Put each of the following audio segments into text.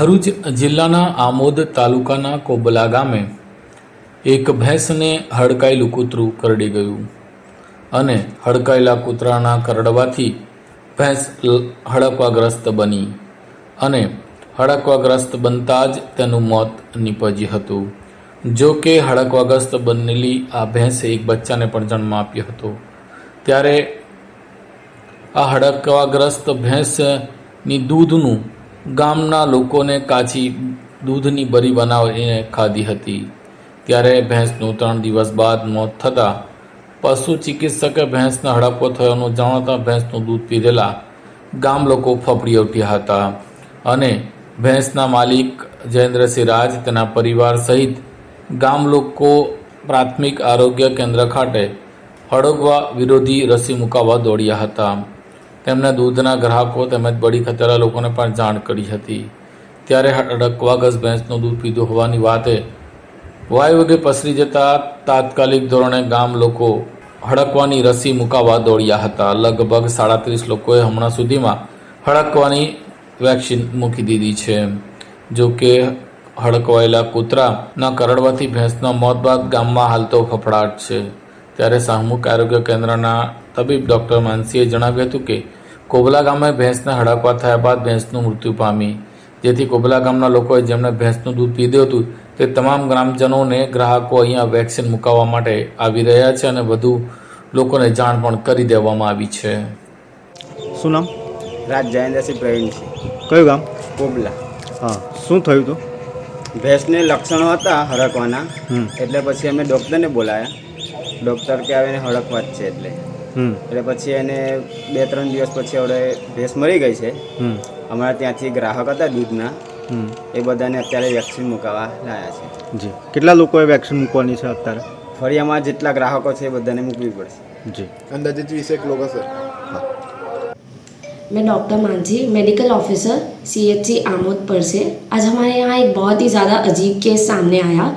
ભરૂચ જિલ્લાના આમોદ તાલુકાના કોબલા ગામે એક ભેંસને હડકાયેલું કૂતરું કરડી ગયું અને હડકાયેલા કૂતરાના કરડવાથી ભેંસ હડકવાગ્રસ્ત બની અને હડકવાગ્રસ્ત બનતા જ તેનું મોત નીપજ્યું હતું. જો કે હડકવાગ્રસ્ત બનેલી આ ભેંસે એક બચ્ચાને પણ જન્મ આપ્યો હતો. ત્યારે આ હડકવાગ્રસ્ત ભેંસની દૂધનું ગામના લોકોને કાચી દૂધની બરી બનાવીને ખાધી હતી. ત્યારે ભેંસનું ત્રણ દિવસ બાદ મોત થતાં પશુ ચિકિત્સકે ભેંસને હડપો થયોનું જાણતા ભેંસનું દૂધ પીધેલા ગામ લોકો ફફડી ઉઠ્યા હતા અને ભેંસના માલિક જયેન્દ્રસિંહ રાજ, તેના પરિવાર સહિત ગામ લોકો પ્રાથમિક આરોગ્ય કેન્દ્ર ખાતે હડગવા વિરોધી રસી મુકાવવા દોડ્યા હતા. તેમણે દૂધના ગ્રાહકો તેમજ બળી ખતેલા લોકોને પણ જાણ કરી હતી. ત્યારે અડકવાગસ ભેંસનું દૂધ પીધું હોવાની વાતે વાયુવેગે પસરી જતા તાત્કાલિક ધોરણે ગામ લોકો હડકવાની રસી મુકાવા દોડ્યા હતા. લગભગ સાડત્રીસ લોકોએ હમણાં સુધીમાં હડકવાની વેક્સિન મૂકી દીધી છે. જો કે હડકવાયેલા કૂતરાના કરડવાથી ભેંસના મોત બાદ ગામમાં હાલ તો ફફડાટ છે. ત્યારે સામૂહિક આરોગ્ય કેન્દ્રના તબીબ ડૉક્ટર માનસીએ જણાવ્યું હતું કે કોબલા ગામે ભેંસને હડકવા થયા બાદ ભેંસનું મૃત્યુ પામી. જેથી કોબલા ગામના લોકોએ જેમણે ભેંસનું દૂધ પીધું હતું તે તમામ ગ્રામજનોને ગ્રાહકો અહીંયા વેક્સિન મુકાવવા માટે આવી રહ્યા છે અને વધુ લોકોને જાણ પણ કરી દેવામાં આવી છે. શું નામ? રાજ જયેન્દ્રસિંહ પ્રવીણસિંહ કયું ગામ? કોબલા. હા શું થયું હતું? ભેંસને લક્ષણો હતા હડકવાના હમ. એટલે પછી અમે ડૉક્ટરને બોલાયા. ડૉક્ટર કે આવે એને હડકવા જ છે એટલે હમ એટલે પછી એને બે ત્રણ દિવસ પછી હવે ભેંસ મરી ગઈ છે હમ અમારા ત્યાંથી ગ્રાહક હતા દૂધના હમ એ બધાને અત્યારે વેક્સિન મુકાવવા લાયા છે જી કેટલા લોકોએ વેક્સિન મૂકવાની છે અત્યારે ફળિયામાં જેટલા ગ્રાહકો છે એ બધાને મૂકવી પડશે જી અંદાજિત વીસેક લોકો સર मैं doctor Manjhi medical officer CHC Amod पर से आज हमारे यहाँ एक बहुत ही ज़्यादा अजीब केस सामने आया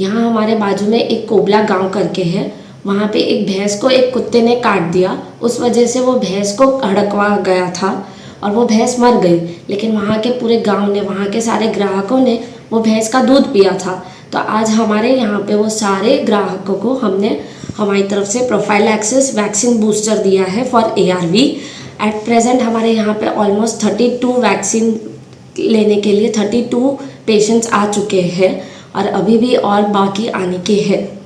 यहाँ हमारे बाजू में एक कोबला गांव करके है वहाँ पे एक भैंस को एक कुत्ते ने काट दिया। उस वजह से वो भैंस को हड़कवा गया था और वो भैंस मर गई। लेकिन वहाँ के पूरे गाँव ने, वहाँ के सारे ग्राहकों ने वो भैंस का दूध पिया था। तो आज हमारे यहाँ पे वो सारे ग्राहकों को हमने हमारी तरफ़ से प्रोफ़ाइल एक्सेस वैक्सीन बूस्टर दिया है फॉर एआरवी एट प्रेजेंट हमारे यहाँ पे ऑलमोस्ट थर्टी टू वैक्सीन लेने के लिए थर्टी टू पेशेंट्स आ चुके हैं और अभी भी और बाकी आने के हैं।